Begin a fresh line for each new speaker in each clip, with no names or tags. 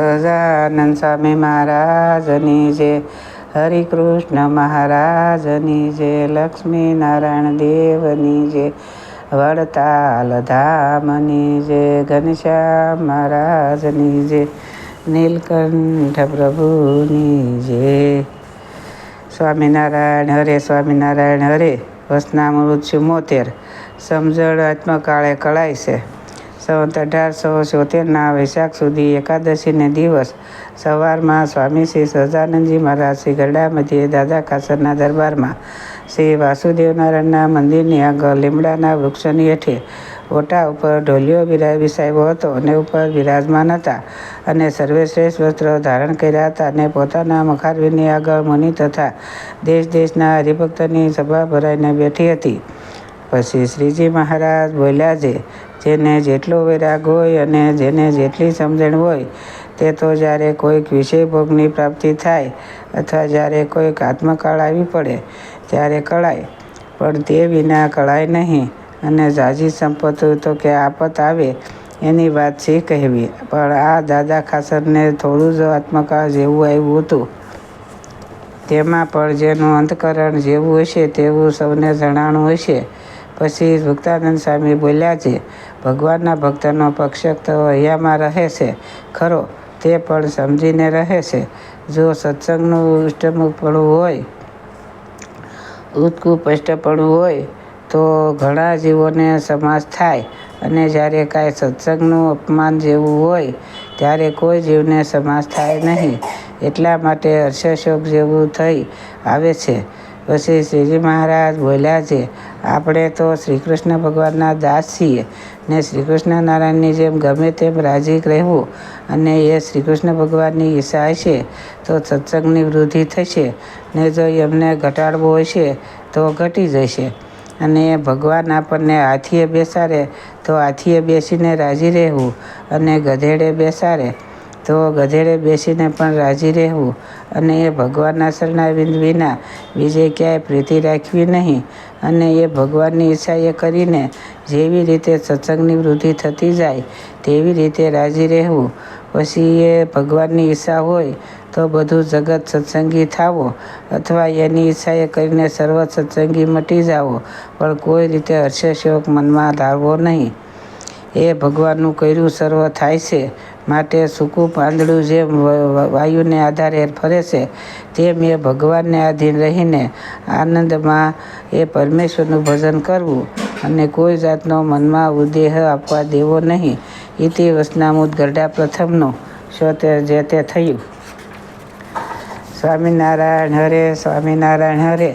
સહજાનંદ સ્વામી મહારાજની જય હરિકૃષ્ણ મહારાજની જય લક્ષ્મી નારાયણ દેવની જય વડતાલ ધામની જય ઘનશ્યામ મહારાજની જય નીલકંઠ પ્રભુની જય સ્વામિનારાયણ હરે સ્વામિનારાયણ હરે, વસનામૃત મોતેર સમજણ આત્મકાળે કળાય છે. સંવત અઢારસો છોતેરના વૈશાખ સુધી એકાદશીને દિવસ સવારમાં સ્વામી શ્રી સહજાનંદજી મહારાજ શ્રી ગરડા મધ્યે દાદા ખાસરના દરબારમાં શ્રી વાસુદેવનારાયણના મંદિરની આગળ લીમડાના વૃક્ષની હેઠે ઓટા ઉપર ઢોલિયો બિરા વિસાયો હતો અને ઉપર બિરાજમાન હતા અને સર્વશ્રેષ્ઠ વસ્ત્ર ધારણ કર્યા હતા અને પોતાના મખારવીની આગળ મુનિ તથા દેશ દેશના હરિભક્તની સભા ભરાઈને બેઠી હતી. પછી શ્રીજી મહારાજ બોલ્યા છે જેને જેટલો વૈરાગ હોય અને જેને જેટલી સમજણ હોય, તે તો જ્યારે કોઈક વિષય ભોગની પ્રાપ્તિ થાય અથવા જ્યારે કોઈક આત્મકાળ આવી પડે, ત્યારે કળાય. પણ તે વિના કળાય નહીં અને ઝાઝી સંપત્તિ તો કે આપત આવે એની વાત શી કહેવી. પણ આ દાદા ખાસરને થોડું જ આત્મકાળ જેવું આવ્યું હતું. તેમાં પણ જેનું અંતકરણ જેવું હશે તેવું સૌને જણાણું હશે. પછી ભક્તાનંદ સ્વામી બોલ્યા છે, ભગવાનના ભક્તનો પક્ષક તો અહીંયામાં રહે છે, ખરો, તે પણ સમજીને રહે છે. જો સત્સંગનું ઉષ્ટમુખપણું હોય ઉત્કૃષ્ટપણું હોય, તો ઘણા જીવોને સમાસ થાય અને જ્યારે કાંઈ સત્સંગનું અપમાન જેવું હોય, ત્યારે કોઈ જીવને સમાસ થાય નહીં. એટલા માટે હર્ષશોક જેવું થઈ આવે છે. પછી શ્રીજી મહારાજ બોલ્યા છે, આપણે તો શ્રી કૃષ્ણ ભગવાનના દાસ છીએ ને શ્રી કૃષ્ણ નારાયણની જેમ ગમે તેમ રાજી રહેવું અને એ શ્રી કૃષ્ણ ભગવાનની ઈચ્છા છે, તો સત્સંગની વૃદ્ધિ થશે ને જો એમને ઘટાડવો હશે તો ઘટી જશે. અને ભગવાન આપણને હાથીએ બેસાડે, તો હાથીએ બેસીને રાજી રહેવું અને ગધેડે બેસાડે. તો ગધેડે બેસીને પણ રાજી રહેવું અને એ ભગવાનના શરણાવિંદ વિના બીજે ક્યાંય પ્રીતિ રાખવી નહીં અને એ ભગવાનની ઈચ્છા એ કરીને જેવી રીતે સત્સંગની વૃદ્ધિ થતી જાય તેવી રીતે રાજી રહેવું. પછી એ ભગવાનની ઈચ્છા હોય તો બધું જગત સત્સંગી થાવો અથવા એની ઈચ્છા એ કરીને સર્વ સત્સંગી મટી જાવો પણ કોઈ રીતે હર્ષશોક મનમાં ધારવો નહીં. એ ભગવાનનું કર્યું સર્વ થાય છે. માટે સૂકું પાંદડું જેમ વાયુને આધારે ફરે છે, તેમ એ ભગવાનને આધીન રહીને આનંદમાં એ પરમેશ્વરનું ભજન કરવું અને કોઈ જાતનો મનમાં ઉદેહ આપવા દેવો નહીં. ઇતિ વસનામુદ ગરડા પ્રથમનું, સ્વતે જે તે થયું. સ્વામિનારાયણ હરે સ્વામિનારાયણ હરે,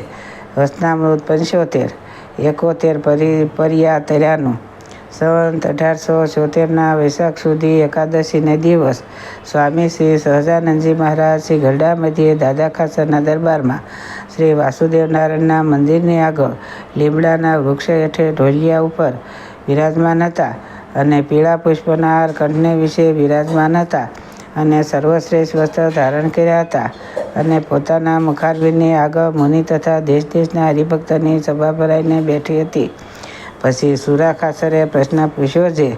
વસનામૃત પંચોતેર, એકોતેર પરી પર્યા તર્યાનું સંવંત અઢારસો છોતેરના વૈશાખ સુધી એકાદશીને દિવસ સ્વામી શ્રી સહજાનંદજી મહારાજ શ્રી ગરડા મધ્યે દાદા ખાસરના દરબારમાં શ્રી વાસુદેવ નારાયણના મંદિરની આગળ લીમડાના વૃક્ષ હેઠે ઢોલિયા ઉપર વિરાજમાન હતા અને પીળા પુષ્પના કંઠને વિશે વિરાજમાન હતા અને સર્વશ્રેષ્ઠ વસ્ત્ર ધારણ કર્યા હતા અને પોતાના મુખારવીની આગળ મુનિ તથા દેશ દેશના હરિભક્તની સભા ભરાઈને બેઠી હતી. પછી સુરા ખાસરે પ્રશ્ન પૂછ્યો છે,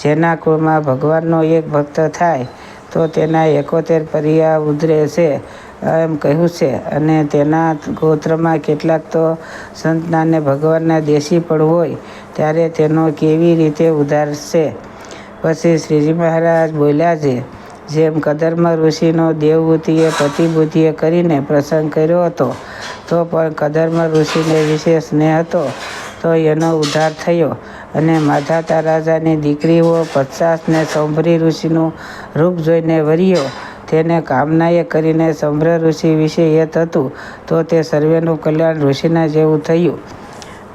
જેના કુળમાં ભગવાનનો એક ભક્ત થાય, તો તેના એકોતેર પરિયા ઉધરે છે એમ કહ્યું છે. અને તેના ગોત્રમાં કેટલાક તો સંતનાને ભગવાનના દેશી પણ હોય, ત્યારે તેનો કેવી રીતે ઉધાર છે? પછી શ્રીજી મહારાજ બોલ્યા છે, જેમ કદર્મ ઋષિનો દેવભૂતિએ પ્રતિભૂતિએ કરીને પ્રસંગ કર્યો હતો, તો પણ કદર્મ ઋષિને વિશે સ્નેહ હતો. તો એનો ઉદ્ધાર થયો અને માધાતા રાજાની દીકરીઓ પચાસને સંભરી ઋષિનું રૂપ જોઈને વર્યો. તેને કામનાએ કરીને સંભ્ર ઋષિ વિશે યત હતું તો તે સર્વેનું કલ્યાણ ઋષિના જેવું થયું.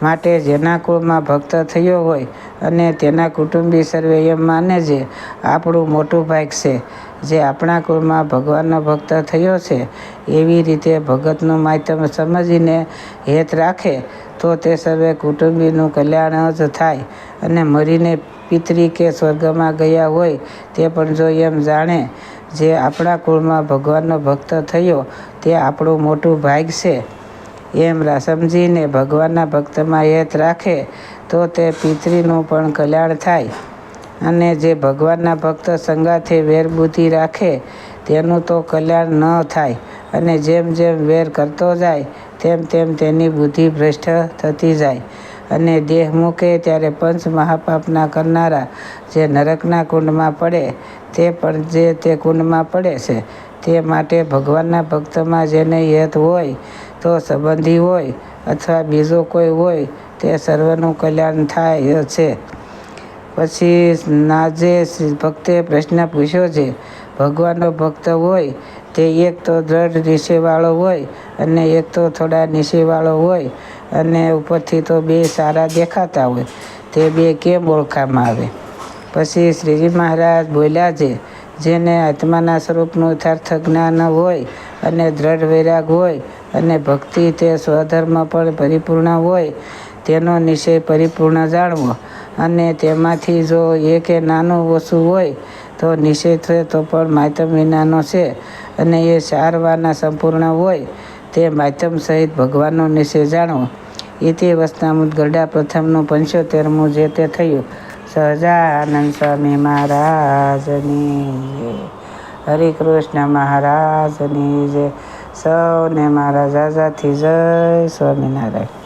માટે જેના કુળમાં ભક્ત થયો હોય અને તેના કુટુંબી સર્વે એમ માને છે, આપણું મોટું ભાગ છે. જે આપણા કુળમાં ભગવાનનો ભક્ત થયો છે, એવી રીતે ભગતનું માધ્યમ સમજીને હેત રાખે, તો તે સર્વે કુટુંબીનું કલ્યાણ જ થાય. અને મરીને પિતરી કે સ્વર્ગમાં ગયા હોય, તે પણ જો એમ જાણે, જે આપણા કુળમાં ભગવાનનો ભક્ત થયો, તે આપણું મોટું ભાગ છે. એમ સમજીને ભગવાનના ભક્તમાં હેત રાખે, તો તે પિતરીનું પણ કલ્યાણ થાય. અને જે ભગવાનના ભક્ત સંગાથે વેરબુદ્ધિ રાખે, તેનું તો કલ્યાણ ન થાય. અને જેમ જેમ વેર કરતો જાય, તેમ તેમ તેની બુદ્ધિ ભ્રષ્ટ થતી જાય. અને દેહ મૂકે ત્યારે પંચ મહાપાપના કરનારા જે નરકના કુંડમાં પડે, તે પણ જે તે કુંડમાં પડે છે. તે માટે ભગવાનના ભક્તમાં જેને યત હોય, તો સંબંધી હોય અથવા બીજો કોઈ હોય, તે સર્વનું કલ્યાણ થાય છે. પછી નાજે ભક્તે પ્રશ્ન પૂછ્યો છે, ભગવાનનો ભક્ત હોય, તે એક તો દ્રઢ નિશેવાળો હોય અને એક તો થોડા નિશેવાળો હોય અને ઉપરથી તો બે સારા દેખાતા હોય, તે બે કેમ ઓળખામાં આવે? પછી શ્રીજી મહારાજ બોલ્યા છે જેને આત્માના સ્વરૂપનું યથાર્થ જ્ઞાન હોય અને દ્રઢ વૈરાગ હોય અને ભક્તિ તે સ્વધર્મ પણ પરિપૂર્ણ હોય, તેનો નિશ્ચય પરિપૂર્ણ જાણવો. અને તેમાંથી જો એકે નાનું ઓછું હોય, તો નિશ્ચય થયો તો પણ માધ્યમ વિનાનો છે અને એ સારવાના સંપૂર્ણ હોય, તે માધ્યમ સહિત ભગવાનનો નિશ્ચય જાણવો. ઇતિ વસ્તામુદ ગરડા પ્રથમનું પંચોતેરમું જે તે થયું. સહજાનંદ સ્વામી મહારાજની. હરે કૃષ્ણ મહારાજની જય સૌને મારા જાજાથી જય સ્વામિનારાયણ